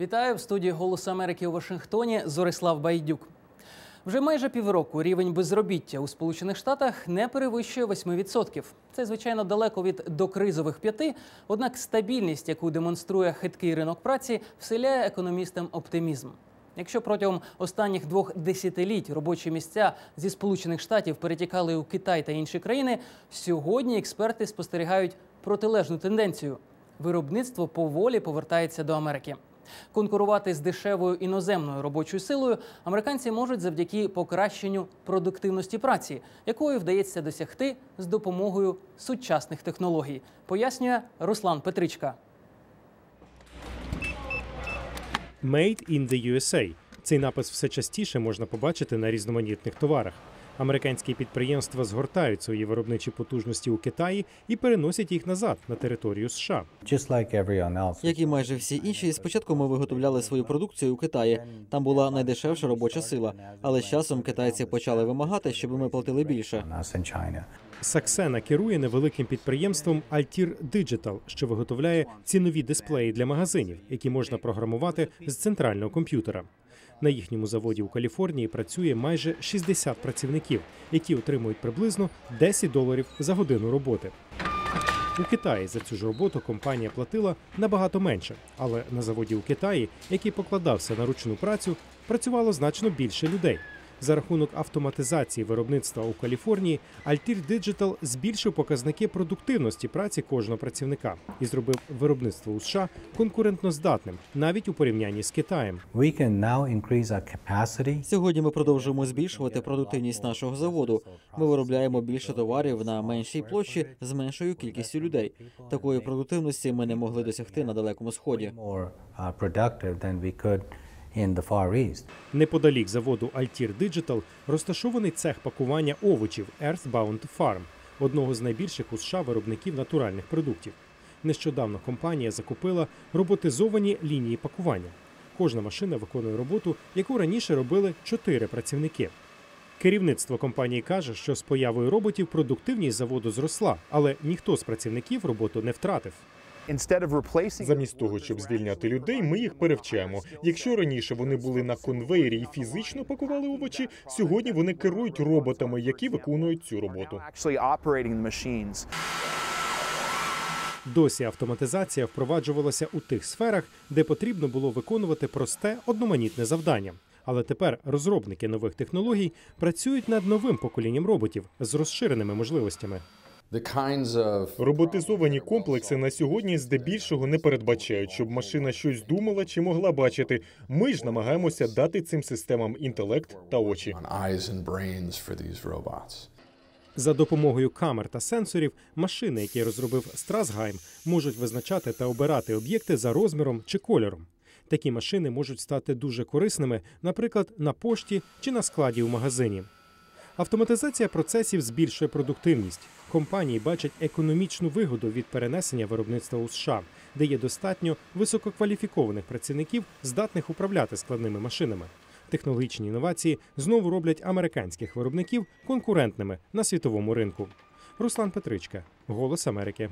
Вітаю в студії Голос Америки у Вашингтоні. Зорислав Байдюк. Вже майже півроку рівень безробіття у Сполучених Штатах не перевищує 8%. Це звичайно далеко від докризових п'яти. Однак стабільність, яку демонструє хиткий ринок праці, вселяє економістам оптимізм. Якщо протягом останніх двох десятиліть робочі місця зі сполучених штатів перетікали у Китай та інші країни, сьогодні експерти спостерігають протилежну тенденцію. Виробництво поволі повертається до Америки. Конкурувати з дешевою іноземною робочою силою американці можуть завдяки покращенню продуктивності праці, якої вдається досягти з допомогою сучасних технологій, пояснює Руслан Петричка. Made in the USA. Цей напис все частіше можна побачити на різноманітних товарах. Американські підприємства згортають свої виробничі потужності у Китаї і переносять їх назад на територію США. Як і майже всі інші, спочатку ми виготовляли свою продукцію у Китаї. Там була найдешевша робоча сила. Але з часом китайці почали вимагати, щоб ми платили більше. Саксена керує невеликим підприємством Altir Digital, що виготовляє цінові дисплеї для магазинів, які можна програмувати з центрального комп'ютера. На їхньому заводі у Каліфорнії працює майже 60 працівників, які отримують приблизно 10 доларів за годину роботи. У Китаї за цю ж роботу компанія платила набагато менше, але на заводі у Китаї, який покладався на ручну працю, працювало значно більше людей. За рахунок автоматизації виробництва у Каліфорнії Altir Digital збільшив показники продуктивності праці кожного працівника і зробив виробництво у США конкурентноздатним навіть у порівнянні з Китаєм. Сьогодні ми продовжуємо збільшувати продуктивність нашого заводу. Ми виробляємо більше товарів на меншій площі з меншою кількістю людей. Такої продуктивності ми не могли досягти на далекому сході. In the Far East. Неподалік заводу Altir Digital розташований цех пакування овочів Earthbound Farm, одного з найбільших у США виробників натуральних продуктів. Нещодавно компанія закупила роботизовані лінії пакування. Кожна машина виконує роботу, яку раніше робили чотири працівники. Керівництво компанії каже, що з появою роботів продуктивність заводу зросла, але ніхто з працівників роботу не втратив. Замість того, щоб звільняти людей, ми їх перевчаємо. Якщо раніше вони були на конвейері і фізично пакували овочі, сьогодні вони керують роботами, які виконують цю роботу. actually operating the machines. Досі автоматизація впроваджувалася у тих сферах, де потрібно було виконувати просте одноманітне завдання. Але тепер розробники нових технологій працюють над новим поколінням роботів з розширеними можливостями. The Роботизовані комплекси на сьогодні здебільшого не передбачають, щоб машина щось думала чи могла бачити. Ми ж намагаємося дати цим системам інтелект та очі. on eyes and brains for these robots. За допомогою камер та сенсорів машини, які розробив Страсгайм, можуть визначати та обирати об'єкти за розміром чи кольором. Такі машини можуть стати дуже корисними, наприклад, на пошті чи на складі у магазині. Автоматизація процесів збільшує продуктивність. Компанії бачать економічну вигоду від перенесення виробництва у США, де є достатньо висококваліфікованих працівників, здатних управляти складними машинами. Технологічні інновації знову роблять американських виробників конкурентними на світовому ринку. Руслан Петричка, Голос Америки.